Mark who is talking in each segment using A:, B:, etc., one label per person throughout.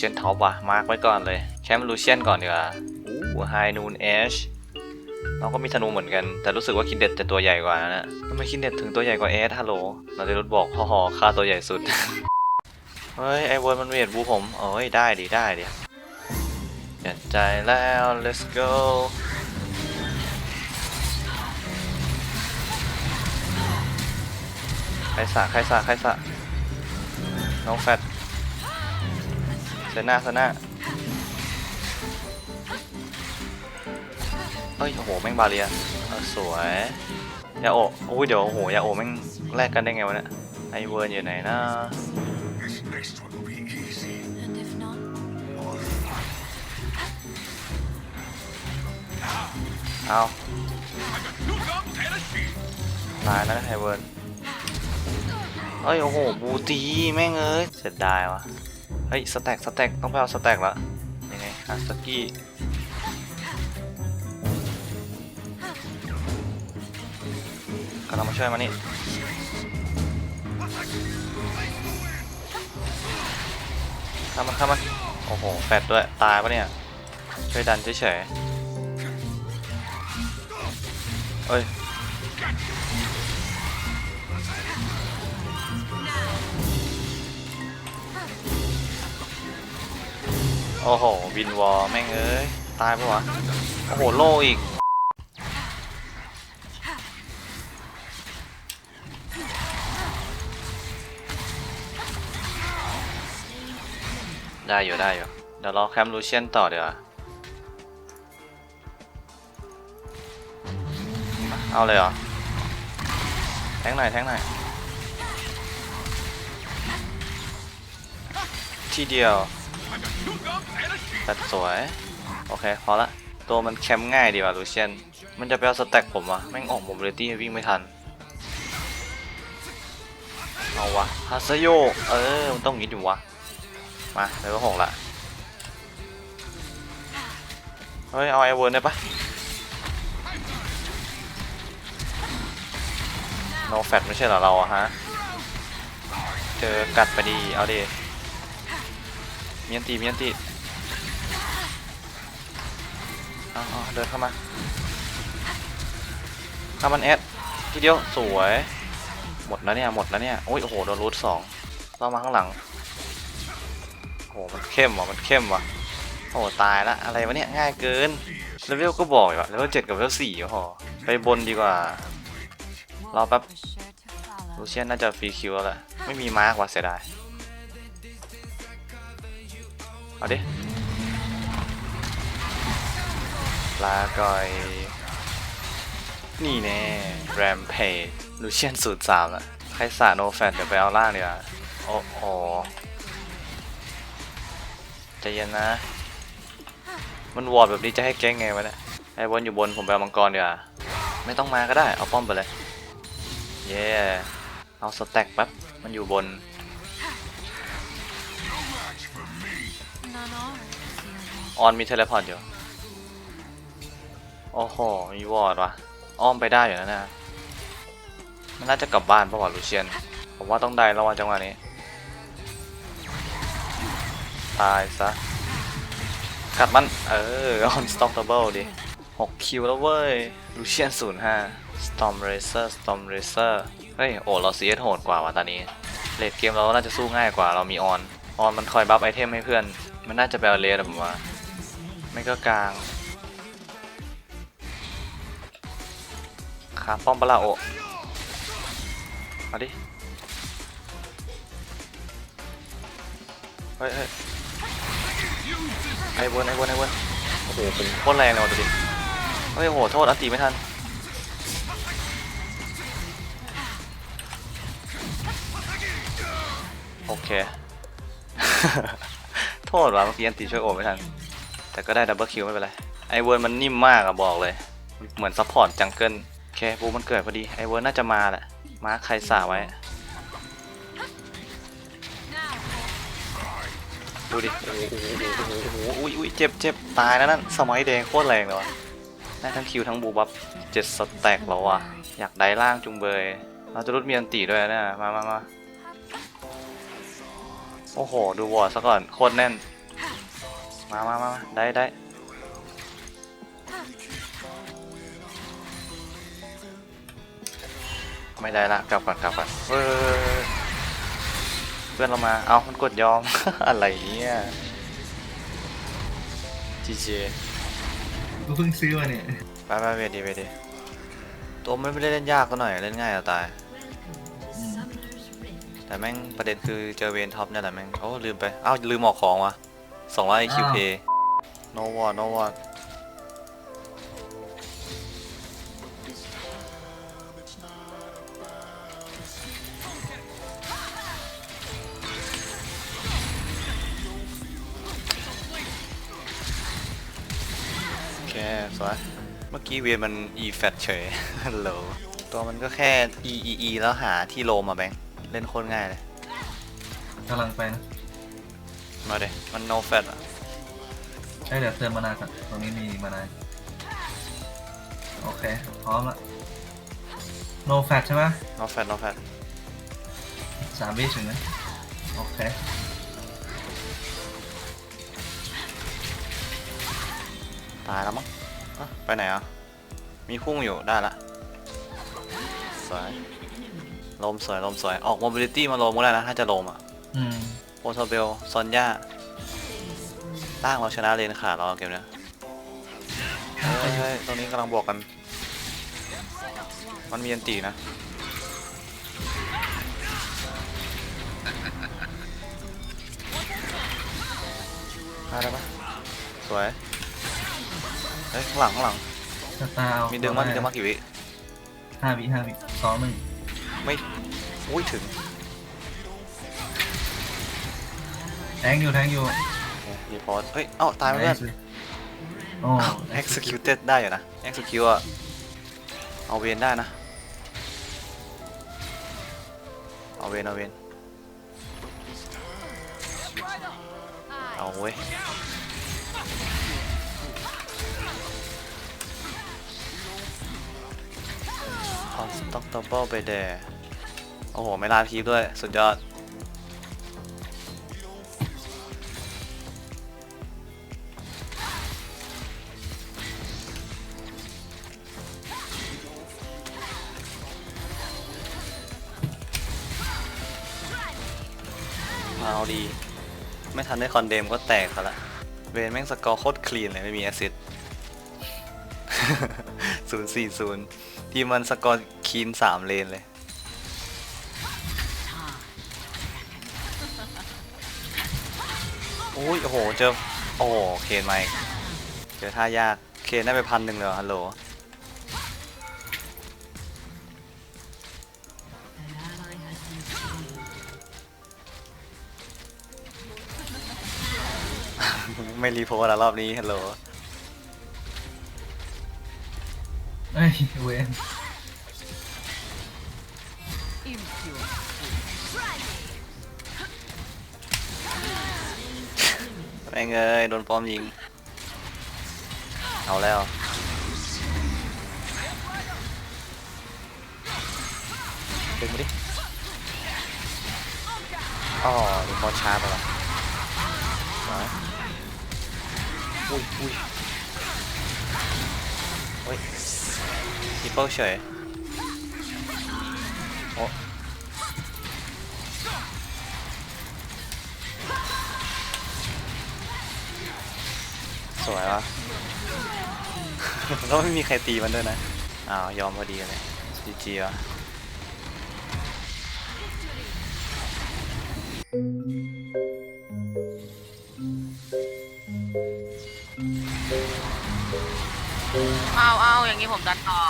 A: เชียนท็อปว่ะมาร์กไว้ก่อนเลยแชมป์ลูเชียนก่อนดีกว่าอู้ไฮนูนเอชเราก็มีธนูเหมือนกัน แต่รู้สึกว่าคินเด็ดจะตัวใหญ่กว่านะทำไมคินเด็ดถึงตัวใหญ่กว่าเอสฮัลโหลเราจะรุดบอกพ่อหอค่าตัวใหญ่สุด เฮ้ย ไอเวิร์นมันเวทบูผมเอ้ย ได้ดิได้ดิเปลี่ยนใจแล้ว let's go ใครสะใครสะใครสะน้องแฟต เซน่าเซน่าเฮ้ยโอ้โหแม่งบาเรียสวยยาโออุ้ยเดี๋ยวโอ้โหยาโอแม่งแลกกันได้ไงวะเนี่ยไอเวิร์นอยู่ไหนนะเอาตายแล้วไฮเวิร์นเอ้ยโอ้โหบูตีแม่งเอ้ยเสียดายวะ เฮ้ยสแต็กสแต็กต้องไปเอาสแต็กละยังไงฮาสกี้กำลังมาช่วยมานี่ข้ามมันข้ามมันโอ้โหแฟดด้วย ตายปะเนี่ย ช่วยดันเฉยๆเอ้ย โอ้โหวินวอลแม่งเอ้ย ตายปะวะ โอ้โห โลอีก ได้อยู่ได้อยู่ เดี๋ยวรอแคมป์ลูเชียนต่อเดี๋ยวาเอาเลยเหรอ แทงหน่อยแทงหน่อยทีเดียว ตัดสวย โอเค พอละ ตัวมันแคมป์ง่ายดีว่ะลูเชียน มันจะไปเอาสแต็กผมวะแม่งออกโมบิลิตี้วิ่งไม่ทัน เอาวะฮาซโยเออ มันต้องงงี้อยู่วะ มาเลเวลหกละ เฮ้ย เอาไอเวิร์นได้ปะโนแฟตไม่ใช่เหรอเราอะฮะ เจอกัดไปดี เอาดิเมียนตีเมียนตี อาเอเดินเข้ามาข้ามันแอดทีเดียวสวย หมดแล้วเนี่ยหมดแล้วเนี่ยโอ้ยโอ้โหโดนรูทสองเรามาข้างหลังโอ้โหมันเข้มว่ะมันเข้มว่ะโอ้โหตายละอะไรวะเนี่ยง่ายเกินเลเวลก็บอกอยู่อะเลเวลเจ็ดกับเลเวลสี่โอ้โหไปบนดีกว่ารอแป๊บลูเชียนน่าจะฟรีคิวแล้วแหละไม่มีมาร์กว่ะเสียดายเอาดิ ลาก่อย นี่แน่แรมเพย์ลูเชียนสูตรสามละใครสาโนแฟนเดี๋ยวไปเอาล่างดีกว่าโอ้โหใจเย็นนะ มันวอร์ดแบบนี้จะให้แก้งไงวะเนี่ยไอ้บนอยู่บนผมไปเอามังกรดีกว่าไม่ต้องมาก็ได้ เอาป้อมไปเลย เย้เอาสแต็กแป๊บมันอยู่บน
B: None are feeling.
A: ออนมีเทเลพอร์ตอยู่ โอ้โห มีวอร์ดว่ะอ้อมไปได้อยู่นะเนี่ยมันน่าจะกลับบ้านเพราะว่าลูเชียน ผมว่าต้องได้แล้วว่าจังหวะนี้ ตายซะ กัดมัน เออ unstoppable ดิ6คิวแล้วเว้ย ลูเชียน 05 storm racer storm racer เฮ้ย โอ้ เรา CS โหดกว่าว่ะตอนนี้เลดเกมเราน่าจะสู้ง่ายกว่าเรามีออน ออนมันคอยบัฟไอเทมให้เพื่อน มันน่าจะไปเอาเลสอะผมว่า ไม่ก็กลาง ขาป้อมปลาโอมาดิ เฮ้ยเฮ้ยไอ้วนไอ้วนไอ้วนโอ้โหผมโคตรแรงเลยว่ะดูดิ เฮ้ยโอ้โห โทษอันตีไม่ทัน โอเค โทษว่ะเมื่อกี้อันตีช่วยโอไม่ทัน แต่ก็ได้ดับเบิลคิวไม่เป็นไร ไอเวิร์นมันนิ่มมากอะบอกเลย เหมือนซัพพอร์ตจังเกิล เคบูมันเกิดพอดี ไอเวิร์น่าจะมาแหละ มาร์คใครสาไว้ ดูดิ โอ้โหโอ้โหโอ้โหอุ้ยอุ้ยเจ็บเจ็บตายแล้วนั่น สมัยแดงโคตรแรงเลยวะได้ทั้งคิวทั้งบูบัฟเจ็ดสแต็กแล้ววะอยากได้ล่างจุงเบย เราจะรุดมีอันตีด้วยนะ มามามาโอ้โห ดูวอร์ดซะก่อน โคตรแน่น มามามาได้ได้ ไม่ได้ละกลับก่อนกลับก่อนเฮ้ยเพื่อนเรามา เอามันกดยอม อะไรเนี่ยจีเจ
C: กูเพิ่งซื้อมาเนี่ย
A: ไปไปเวดีเวดีตัวมันไม่ได้เล่นยากก็หน่อยเล่นง่ายจะตาย
C: อืม
A: แต่แม่งประเด็นคือเจอเวนท็อปเนี่ยแหละแม่งโอ้ลืมไปเอ้าลืมออกของวะ200 IQ p no war no war โอ กี้เวียนมัน e f a t เฉย ฮัลโหล ตัวมันก็แค่ e e e แล้วหาที่โลมาแบงค์เล่นโคตรง่ายเลย
C: กำลังไปนะ
A: มาเดมัน no fat อะ
C: เอ้ยเดี๋ยวเติมมานาวก่อนตรงนี้มีมานาวโอเค พร้อมละ no fat ใช่ไหม
A: no fat no fat
C: สามวิถึงนะโอเค
A: ตายแล้วมั้งอะไปไหนอะ มีพุ่งอยู่ได้ละสวยลมสวยลมสวยออก mobility มาลมก็ได้นะถ้าจะลมอะ
C: อืม
A: โอทเบลซอนย่าล่างเราชนะเลนขาดเราเกมเนี้ยเฮ้ยเฮ้ยตรงนี้กำลังบวกกัน มันมีอันตีนะได้แล้วปะสวย เฮ้ยข้างหลังข้างหลัง
C: สตาร์เอา
A: มีดึงมามีดึงมากี่วิ
C: ห้าวิห้าวิสองหนึ่ง
A: ไม่อุ้ยถึง
C: แทงอยู่แทงอยู่
A: รีพอร์ตเฮ้ยเอ้าตายไปเพื่อน
C: Nice โอ้
A: executed ได้อยู่นะ execute อะเอาเวนได้นะ เอาเวนเอาเวนเอาเว้ย unstoppable ไปเดโอ้โห ไม่ลาทีฟด้วย สุดยอดเอาดี ไม่ทันได้คอนเดมก็แตกเขาละ เวนแม่งสกอร์โคตรคลีนเลย ไม่มีแอซิดศูนย์สี่ศูนย์ ทีมมันสกอร์คีนสามเลนเลยโอ้ยโอ้โห เจอ โอ้โห เคนมาอีกเจอท่ายาก เคนได้ไปพันหนึ่งเลยฮัลโหลไม่รีโพสต์แล้วรอบนี้ฮัลโหล
C: เอ้ยเวน
A: แม่งเอ้ยโดนป้อมยิง เอาแล้ว ดึงมาดิอ๋อดูพอช้าไปละสวยอุ้ยอุ้ย ฮ้ยทิปเปิลเฉยโอ้สวยวะ แล้วไม่มีใครตีมันด้วยนะ อ้าว ยอมพอดีเลยจีจีวะ
D: เอาเอาอย่างนี้ผมดันต่อ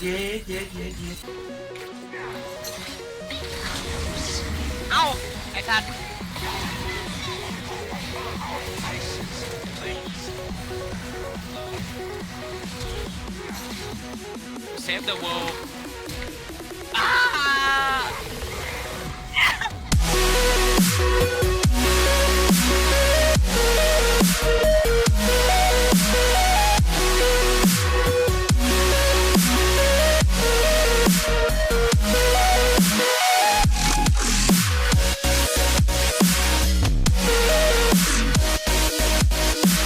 C: เย้เย้เย้เย้
D: เอ้าไอ้สัตว์
E: Save the world